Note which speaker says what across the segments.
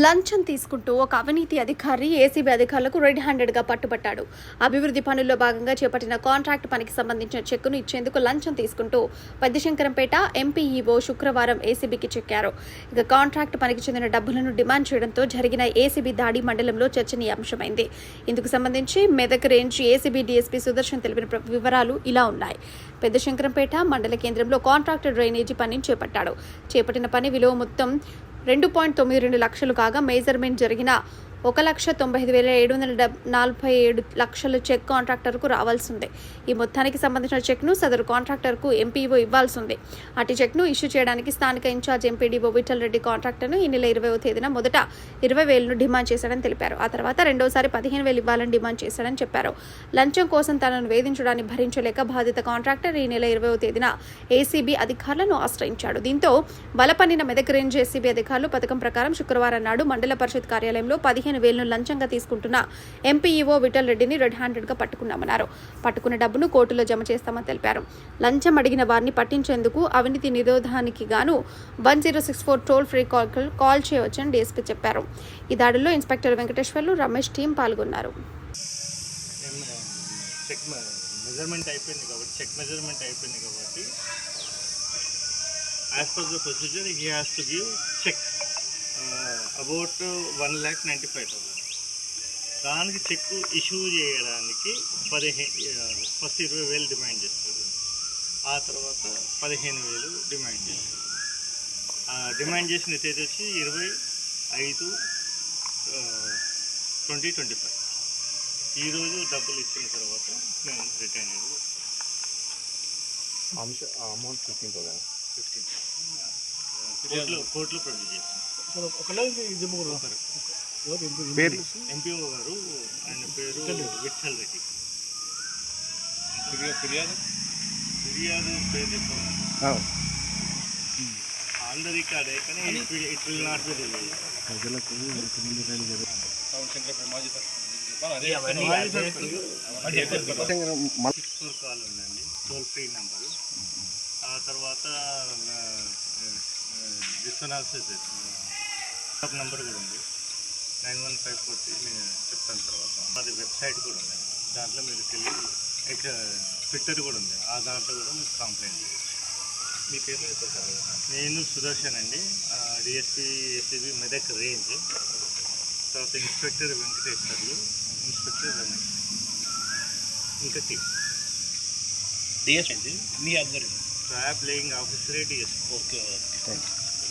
Speaker 1: లంచం తీసుకుంటూ ఒక అవినీతి అధికారి ఏసీబీ అధికారులకు రెడ్ హ్యాండెడ్గా పట్టుబట్టాడు. అభివృద్ధి పనుల్లో భాగంగా చేపట్టిన కాంట్రాక్ట్ పనికి సంబంధించిన చెక్కును ఇచ్చేందుకు లంచం తీసుకుంటూ పెద్దశంకరంపేట ఎంపీఈఓ శుక్రవారం ఏసీబీకి చెక్కారు. ఇక కాంట్రాక్ట్ పనికి చెందిన డబ్బులను డిమాండ్ చేయడంతో జరిగిన ఏసీబీ దాడి మండలంలో చర్చనీయాంశమైంది. ఇందుకు సంబంధించి Medak range ACB DSP Sudarshan తెలిపిన వివరాలు ఇలా ఉన్నాయి. పెద్దశంకరంపేట మండల కేంద్రంలో కాంట్రాక్ట్ డ్రైనేజీ పనిని చేపట్టాడు. చేపట్టిన పని విలువ మొత్తం రెండు పాయింట్ తొమ్మిది రెండు లక్షలు కాగా మెజర్మెంట్ జరిగిన ఒక లక్ష తొంభై ఐదు వేల ఏడు వందల డెబ్ నలభై ఏడు లక్షల చెక్ కాంట్రాక్టర్కు రావాల్సిందే ఈ మొత్తానికి సంబంధించిన చెక్ను సదరు కాంట్రాక్టర్కు ఎంపీఓ ఇవ్వాల్సిందే అటు చెక్ను ఇష్యూ చేయడానికి స్థానిక ఇన్ఛార్జ్ ఎంపీడీఓ విఠల్ రెడ్డి కాంట్రాక్టర్ను ఈ నెల ఇరవైవ తేదీన మొదట ఇరవై వేలను డిమాండ్ చేశాడని తెలిపారు. ఆ తర్వాత రెండోసారి పదిహేను వేలు ఇవ్వాలని డిమాండ్ చేశాడని చెప్పారు. లంచం కోసం తనను వేధించడాన్ని భరించలేక బాధిత కాంట్రాక్టర్ ఈ నెల ఇరవై తేదీన ఏసీబీ అధికారులను ఆశ్రయించాడు. దీంతో బలపన్నిన మెదక్ రేంజ్ ఏసీబీ అధికారులు పథకం ప్రకారం శుక్రవారం నాడు మండల పరిషత్ కార్యాలయంలో పదిహేను వేలను లంచంగా తీసుకుంటున్న ఎంపీఈఓ విఠల్ రెడ్డిని రెడ్ హ్యాండెడ్గా పట్టుకున్నామన్నారు. పట్టుకున్న డబ్బును కోర్టులో జమ చేస్తామని తెలిపారు. లంచం అడిగిన వారిని పట్టించేందుకు అవినీతి నిరోధానికి గాను one zero six four toll free call call చేయవచ్చని డీఎస్పీ చెప్పారు. ఈ దాడిలో ఇన్స్పెక్టర్ వెంకటేశ్వర్లు రమేష్ టీం పాల్గొన్నారు.
Speaker 2: మెజర్మెంట్ అయిపోయింది కాబట్టి చెక్ మెజర్మెంట్ అయిపోయింది కాబట్టి as per the procedure he has to give cheque about one lakh ninety five thousand. దానికి చెక్ ఇష్యూ చేయడానికి పదిహేను ఫస్ట్ ఇరవై వేలు డిమాండ్ చేస్తారు. ఆ తర్వాత పదిహేను వేలు డిమాండ్ చేస్తారు. డిమాండ్ చేసిన తేదీ వచ్చి ఇరవై ఐదు ట్వంటీ ట్వంటీ ఫైవ్. ఈరోజు డబ్బులు ఇచ్చిన తర్వాత మేము రిటర్న్
Speaker 3: అంశ అమౌంట్ ఫిఫ్టీన్ థౌసండ్.
Speaker 2: ఫిఫ్టీన్. కోర్టులో కోర్టులో ప్రొడ్యూస్ చేస్తాం.
Speaker 3: పేర్లు?
Speaker 2: ఎంపీఓ గారు ఆయన పేరు విఠల్ రెడ్డి
Speaker 3: ఫిర్యాదు?
Speaker 2: పేరు చెప్పాను కానీ it will not be release six four call ఉందండి టోల్ ఫ్రీ నెంబరు. ఆ తర్వాత డిస్వనాల్సిస్ నెంబర్ కూడా ఉంది. నైన్ వన్ ఫైవ్ ఫోర్ నేను చెప్తాను తర్వాత. మాది వెబ్సైట్ కూడా ఉంది. దాంట్లో మీరు వెళ్ళి ట్విట్టర్ కూడా ఉంది. ఆ దాంట్లో కూడా మీకు కంప్లైంట్ చేయొచ్చు. మీ పేరు చెప్పండి. నేను సుదర్శన్ అండి. DSP ACB Medak range. తర్వాత ఇన్స్పెక్టర్ వెంకటేశ్వర్లు ఇన్స్పెక్టర్ రమేష్. ఇంకా టీమ్
Speaker 4: డిఎస్పీ మీ ఆధ్వర్యం
Speaker 2: ట్రాప్ లేయింగ్ ఆఫీసరే డిఎస్పీ
Speaker 4: ఓకే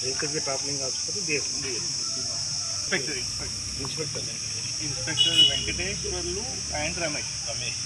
Speaker 3: వెహికల్కి travelling officer DSP
Speaker 2: inspector
Speaker 4: inspector.
Speaker 2: Inspector Venkateswarlu and Ramesh.
Speaker 4: Ramesh